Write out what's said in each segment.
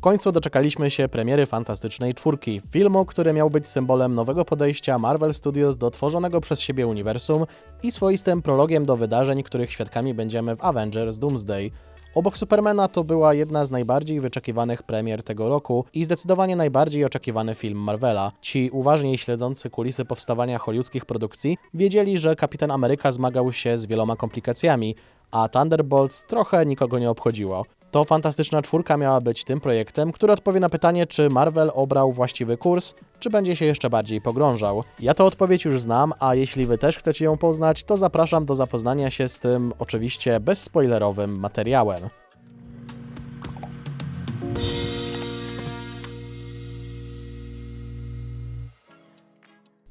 W końcu doczekaliśmy się premiery Fantastycznej Czwórki, filmu, który miał być symbolem nowego podejścia Marvel Studios do tworzonego przez siebie uniwersum i swoistym prologiem do wydarzeń, których świadkami będziemy w Avengers Doomsday. Obok Supermana to była jedna z najbardziej wyczekiwanych premier tego roku i zdecydowanie najbardziej oczekiwany film Marvela. Ci uważniej śledzący kulisy powstawania hollywoodzkich produkcji wiedzieli, że Kapitan Ameryka zmagał się z wieloma komplikacjami, a Thunderbolts trochę nikogo nie obchodziło. To Fantastyczna Czwórka miała być tym projektem, który odpowie na pytanie, czy Marvel obrał właściwy kurs, czy będzie się jeszcze bardziej pogrążał. Ja tę odpowiedź już znam, a jeśli Wy też chcecie ją poznać, to zapraszam do zapoznania się z tym oczywiście bezspoilerowym materiałem.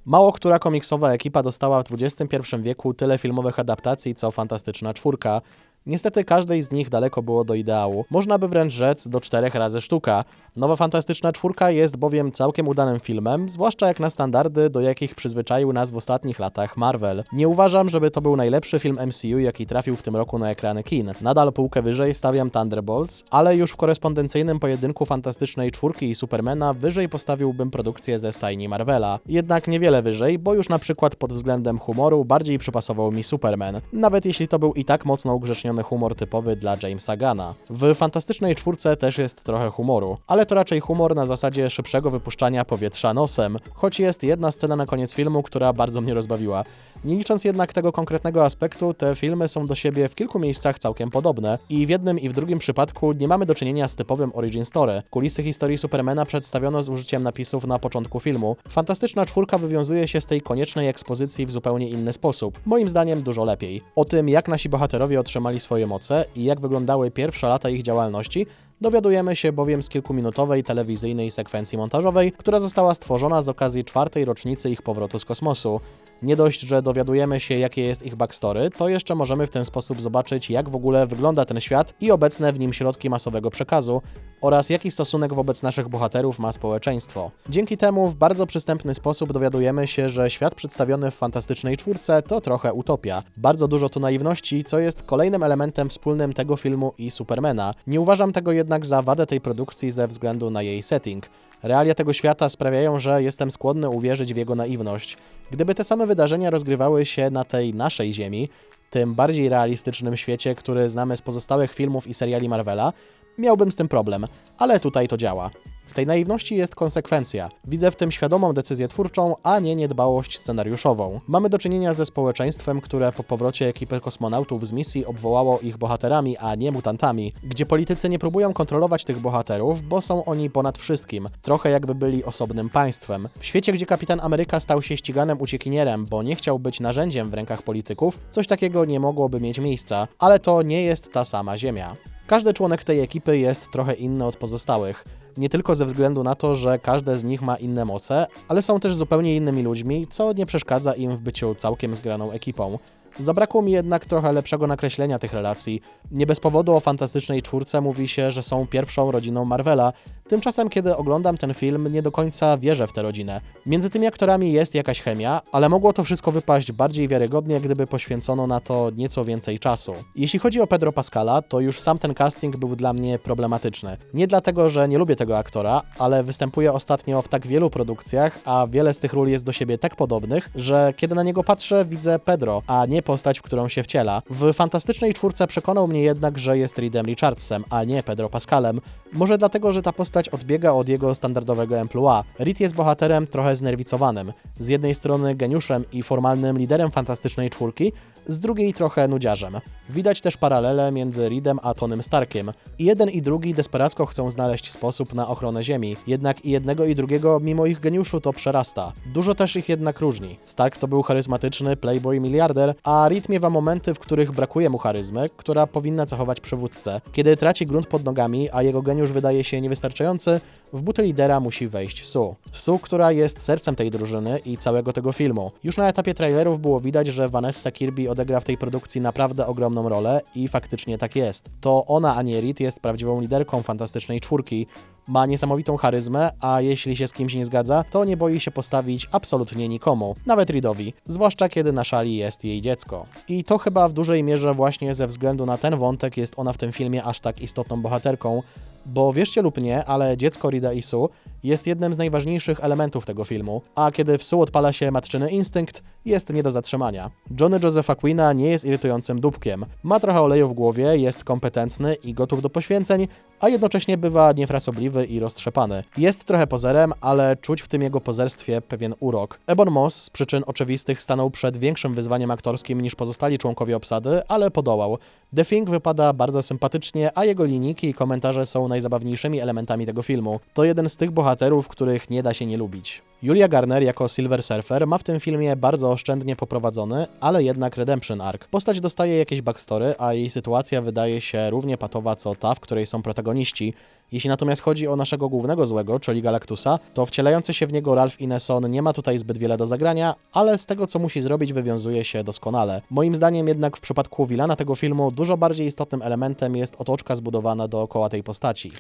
Mało która komiksowa ekipa dostała w XXI wieku tyle filmowych adaptacji co Fantastyczna Czwórka. Niestety każdej z nich daleko było do ideału. Można by wręcz rzec do czterech razy sztuka. Nowa Fantastyczna Czwórka jest bowiem całkiem udanym filmem, zwłaszcza jak na standardy, do jakich przyzwyczaił nas w ostatnich latach Marvel. Nie uważam, żeby to był najlepszy film MCU, jaki trafił w tym roku na ekrany kin. Nadal półkę wyżej stawiam Thunderbolts, ale już w korespondencyjnym pojedynku Fantastycznej Czwórki i Supermana wyżej postawiłbym produkcję ze stajni Marvela. Jednak niewiele wyżej, bo już na przykład pod względem humoru bardziej przypasował mi Superman. Nawet jeśli to był i tak mocno ugrzeczniony humor typowy dla Jamesa Gana. W Fantastycznej Czwórce też jest trochę humoru, ale to raczej humor na zasadzie szybszego wypuszczania powietrza nosem, choć jest jedna scena na koniec filmu, która bardzo mnie rozbawiła. Nie licząc jednak tego konkretnego aspektu, te filmy są do siebie w kilku miejscach całkiem podobne i w jednym i w drugim przypadku nie mamy do czynienia z typowym origin story. Kulisy historii Supermana przedstawiono z użyciem napisów na początku filmu. Fantastyczna czwórka wywiązuje się z tej koniecznej ekspozycji w zupełnie inny sposób. Moim zdaniem dużo lepiej. O tym, jak nasi bohaterowie otrzymali swoje moce i jak wyglądały pierwsze lata ich działalności, Dowiadujemy się bowiem z kilkuminutowej telewizyjnej sekwencji montażowej, która została stworzona z okazji czwartej rocznicy ich powrotu z kosmosu. Nie dość, że dowiadujemy się, jakie jest ich backstory, to jeszcze możemy w ten sposób zobaczyć, jak w ogóle wygląda ten świat i obecne w nim środki masowego przekazu oraz jaki stosunek wobec naszych bohaterów ma społeczeństwo. Dzięki temu w bardzo przystępny sposób dowiadujemy się, że świat przedstawiony w Fantastycznej Czwórce to trochę utopia. Bardzo dużo tu naiwności, co jest kolejnym elementem wspólnym tego filmu i Supermana. Nie uważam tego jednak za wadę tej produkcji ze względu na jej setting. Realia tego świata sprawiają, że jestem skłonny uwierzyć w jego naiwność. Gdyby te same wydarzenia rozgrywały się na tej naszej Ziemi, tym bardziej realistycznym świecie, który znamy z pozostałych filmów i seriali Marvela, miałbym z tym problem, ale tutaj to działa. W tej naiwności jest konsekwencja. Widzę w tym świadomą decyzję twórczą, a nie niedbałość scenariuszową. Mamy do czynienia ze społeczeństwem, które po powrocie ekipy kosmonautów z misji obwołało ich bohaterami, a nie mutantami, gdzie politycy nie próbują kontrolować tych bohaterów, bo są oni ponad wszystkim, trochę jakby byli osobnym państwem. W świecie, gdzie kapitan Ameryka stał się ściganym uciekinierem, bo nie chciał być narzędziem w rękach polityków, coś takiego nie mogłoby mieć miejsca, ale to nie jest ta sama Ziemia. Każdy członek tej ekipy jest trochę inny od pozostałych. Nie tylko ze względu na to, że każde z nich ma inne moce, ale są też zupełnie innymi ludźmi, co nie przeszkadza im w byciu całkiem zgraną ekipą. Zabrakło mi jednak trochę lepszego nakreślenia tych relacji. Nie bez powodu o Fantastycznej Czwórce mówi się, że są pierwszą rodziną Marvela, tymczasem kiedy oglądam ten film nie do końca wierzę w tę rodzinę. Między tymi aktorami jest jakaś chemia, ale mogło to wszystko wypaść bardziej wiarygodnie, gdyby poświęcono na to nieco więcej czasu. Jeśli chodzi o Pedro Pascala, to już sam ten casting był dla mnie problematyczny. Nie dlatego, że nie lubię tego aktora, ale występuje ostatnio w tak wielu produkcjach, a wiele z tych ról jest do siebie tak podobnych, że kiedy na niego patrzę, widzę Pedro, a nie postać, w którą się wciela. W Fantastycznej Czwórce przekonał mnie jednak, że jest Reedem Richardsem, a nie Pedro Pascalem. Może dlatego, że ta postać odbiega od jego standardowego emploi. Reed jest bohaterem trochę znerwicowanym. Z jednej strony geniuszem i formalnym liderem Fantastycznej Czwórki, z drugiej trochę nudziarzem. Widać też paralele między Reedem a Tonym Starkiem. I jeden i drugi desperacko chcą znaleźć sposób na ochronę Ziemi, jednak i jednego i drugiego mimo ich geniuszu to przerasta. Dużo też ich jednak różni. Stark to był charyzmatyczny playboy miliarder, a Reed miewa momenty, w których brakuje mu charyzmy, która powinna cechować przywódcę. Kiedy traci grunt pod nogami, a jego geniusz wydaje się niewystarczający, w buty lidera musi wejść Sue. Sue, która jest sercem tej drużyny i całego tego filmu. Już na etapie trailerów było widać, że Vanessa Kirby odegra w tej produkcji naprawdę ogromną rolę i faktycznie tak jest. To ona, a nie Reed, jest prawdziwą liderką Fantastycznej Czwórki. Ma niesamowitą charyzmę, a jeśli się z kimś nie zgadza, to nie boi się postawić absolutnie nikomu, nawet Reedowi, zwłaszcza kiedy na szali jest jej dziecko. I to chyba w dużej mierze właśnie ze względu na ten wątek jest ona w tym filmie aż tak istotną bohaterką, Bo wierzcie lub nie, ale dziecko Rida i Sue jest jednym z najważniejszych elementów tego filmu, a kiedy w Sue odpala się matczyny instynkt, jest nie do zatrzymania. Johnny Josepha Queena nie jest irytującym dupkiem. Ma trochę oleju w głowie, jest kompetentny i gotów do poświęceń, a jednocześnie bywa niefrasobliwy i roztrzepany. Jest trochę pozerem, ale czuć w tym jego pozerstwie pewien urok. Ebon Moss z przyczyn oczywistych stanął przed większym wyzwaniem aktorskim niż pozostali członkowie obsady, ale podołał. The Thing wypada bardzo sympatycznie, a jego linijki i komentarze są najzabawniejszymi elementami tego filmu. To jeden z tych bohaterów, których nie da się nie lubić. Julia Garner jako Silver Surfer ma w tym filmie bardzo oszczędnie poprowadzony, ale jednak redemption arc. Postać dostaje jakieś backstory, a jej sytuacja wydaje się równie patowa co ta, w której są protagoniści. Jeśli natomiast chodzi o naszego głównego złego, czyli Galactusa, to wcielający się w niego Ralph Ineson nie ma tutaj zbyt wiele do zagrania, ale z tego co musi zrobić wywiązuje się doskonale. Moim zdaniem jednak w przypadku Wilana tego filmu dużo bardziej istotnym elementem jest otoczka zbudowana dookoła tej postaci.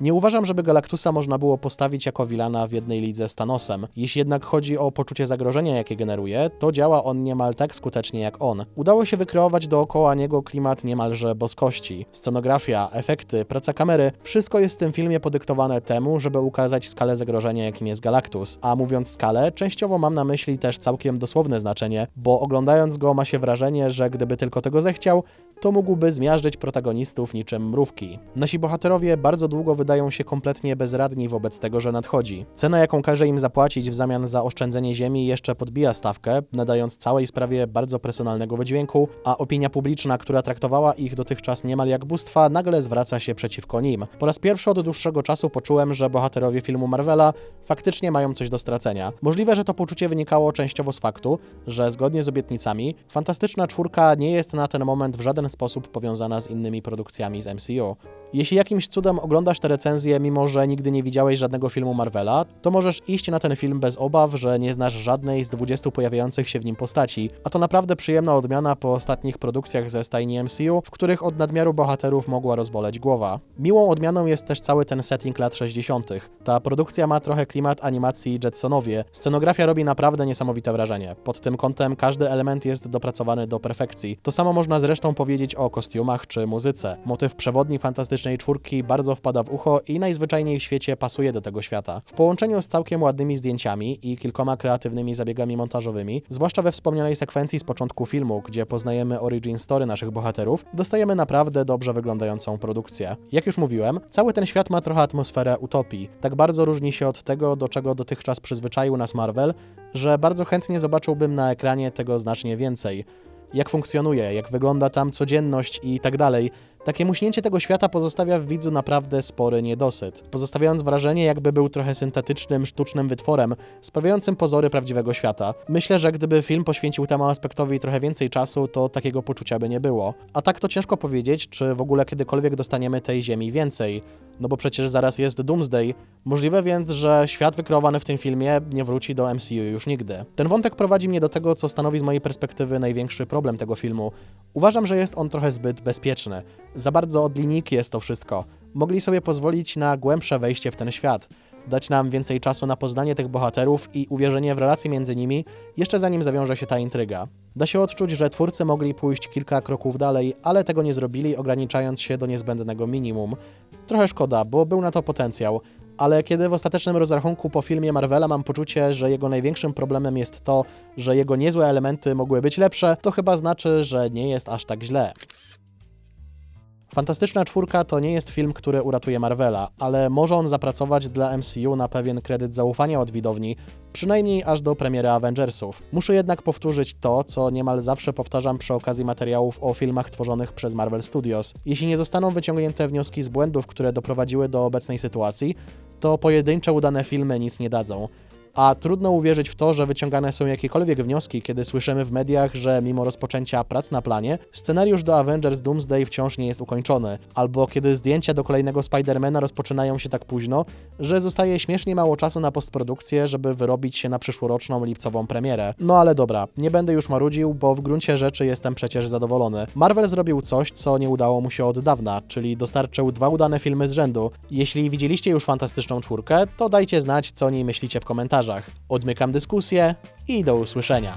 Nie uważam, żeby Galactusa można było postawić jako wilana w jednej lidze z Thanosem. Jeśli jednak chodzi o poczucie zagrożenia, jakie generuje, to działa on niemal tak skutecznie jak on. Udało się wykreować dookoła niego klimat niemalże boskości. Scenografia, efekty, praca kamery, wszystko jest w tym filmie podyktowane temu, żeby ukazać skalę zagrożenia, jakim jest Galactus. A mówiąc skalę, częściowo mam na myśli też całkiem dosłowne znaczenie, bo oglądając go ma się wrażenie, że gdyby tylko tego zechciał, to mógłby zmiażdżyć protagonistów niczym mrówki. Nasi bohaterowie bardzo długo wydają się kompletnie bezradni wobec tego, że nadchodzi. Cena, jaką każe im zapłacić w zamian za oszczędzenie ziemi, jeszcze podbija stawkę, nadając całej sprawie bardzo personalnego wydźwięku, a opinia publiczna, która traktowała ich dotychczas niemal jak bóstwa, nagle zwraca się przeciwko nim. Po raz pierwszy od dłuższego czasu poczułem, że bohaterowie filmu Marvela faktycznie mają coś do stracenia. Możliwe, że to poczucie wynikało częściowo z faktu, że zgodnie z obietnicami, Fantastyczna Czwórka nie jest na ten moment w żaden sposób powiązana z innymi produkcjami z MCU. Jeśli jakimś cudem oglądasz te recenzje, mimo że nigdy nie widziałeś żadnego filmu Marvela, to możesz iść na ten film bez obaw, że nie znasz żadnej z 20 pojawiających się w nim postaci, a to naprawdę przyjemna odmiana po ostatnich produkcjach ze stajni MCU, w których od nadmiaru bohaterów mogła rozboleć głowa. Miłą odmianą jest też cały ten setting lat 60. Ta produkcja ma trochę klimat animacji Jetsonowie. Scenografia robi naprawdę niesamowite wrażenie. Pod tym kątem każdy element jest dopracowany do perfekcji. To samo można zresztą powiedzieć o kostiumach czy muzyce. Motyw przewodni fantastycznej czwórki bardzo wpada w ucho i najzwyczajniej w świecie pasuje do tego świata. W połączeniu z całkiem ładnymi zdjęciami i kilkoma kreatywnymi zabiegami montażowymi, zwłaszcza we wspomnianej sekwencji z początku filmu, gdzie poznajemy origin story naszych bohaterów, dostajemy naprawdę dobrze wyglądającą produkcję. Jak już mówiłem, cały ten świat ma trochę atmosferę utopii. Tak bardzo różni się od tego, do czego dotychczas przyzwyczaił nas Marvel, że bardzo chętnie zobaczyłbym na ekranie tego znacznie więcej. Jak funkcjonuje, jak wygląda tam codzienność i tak dalej. Takie muśnięcie tego świata pozostawia w widzu naprawdę spory niedosyt, pozostawiając wrażenie, jakby był trochę syntetycznym, sztucznym wytworem, sprawiającym pozory prawdziwego świata. Myślę, że gdyby film poświęcił temu aspektowi trochę więcej czasu, to takiego poczucia by nie było. A tak to ciężko powiedzieć, czy w ogóle kiedykolwiek dostaniemy tej ziemi więcej. No bo przecież zaraz jest Doomsday. Możliwe więc, że świat wykreowany w tym filmie nie wróci do MCU już nigdy. Ten wątek prowadzi mnie do tego, co stanowi z mojej perspektywy największy problem tego filmu. Uważam, że jest on trochę zbyt bezpieczny. Za bardzo od linijki jest to wszystko. Mogli sobie pozwolić na głębsze wejście w ten świat, dać nam więcej czasu na poznanie tych bohaterów i uwierzenie w relacje między nimi, jeszcze zanim zawiąże się ta intryga. Da się odczuć, że twórcy mogli pójść kilka kroków dalej, ale tego nie zrobili, ograniczając się do niezbędnego minimum. Trochę szkoda, bo był na to potencjał, ale kiedy w ostatecznym rozrachunku po filmie Marvela mam poczucie, że jego największym problemem jest to, że jego niezłe elementy mogły być lepsze, to chyba znaczy, że nie jest aż tak źle. Fantastyczna Czwórka to nie jest film, który uratuje Marvela, ale może on zapracować dla MCU na pewien kredyt zaufania od widowni, przynajmniej aż do premiery Avengersów. Muszę jednak powtórzyć to, co niemal zawsze powtarzam przy okazji materiałów o filmach tworzonych przez Marvel Studios. Jeśli nie zostaną wyciągnięte wnioski z błędów, które doprowadziły do obecnej sytuacji, to pojedyncze udane filmy nic nie dadzą. A trudno uwierzyć w to, że wyciągane są jakiekolwiek wnioski, kiedy słyszymy w mediach, że mimo rozpoczęcia prac na planie, scenariusz do Avengers Doomsday wciąż nie jest ukończony, albo kiedy zdjęcia do kolejnego Spidermana rozpoczynają się tak późno, że zostaje śmiesznie mało czasu na postprodukcję, żeby wyrobić się na przyszłoroczną lipcową premierę. No ale dobra, nie będę już marudził, bo w gruncie rzeczy jestem przecież zadowolony. Marvel zrobił coś, co nie udało mu się od dawna, czyli dostarczył dwa udane filmy z rzędu. Jeśli widzieliście już Fantastyczną Czwórkę, to dajcie znać, co o niej myślicie w komentarzach. Odmykam dyskusję i do usłyszenia.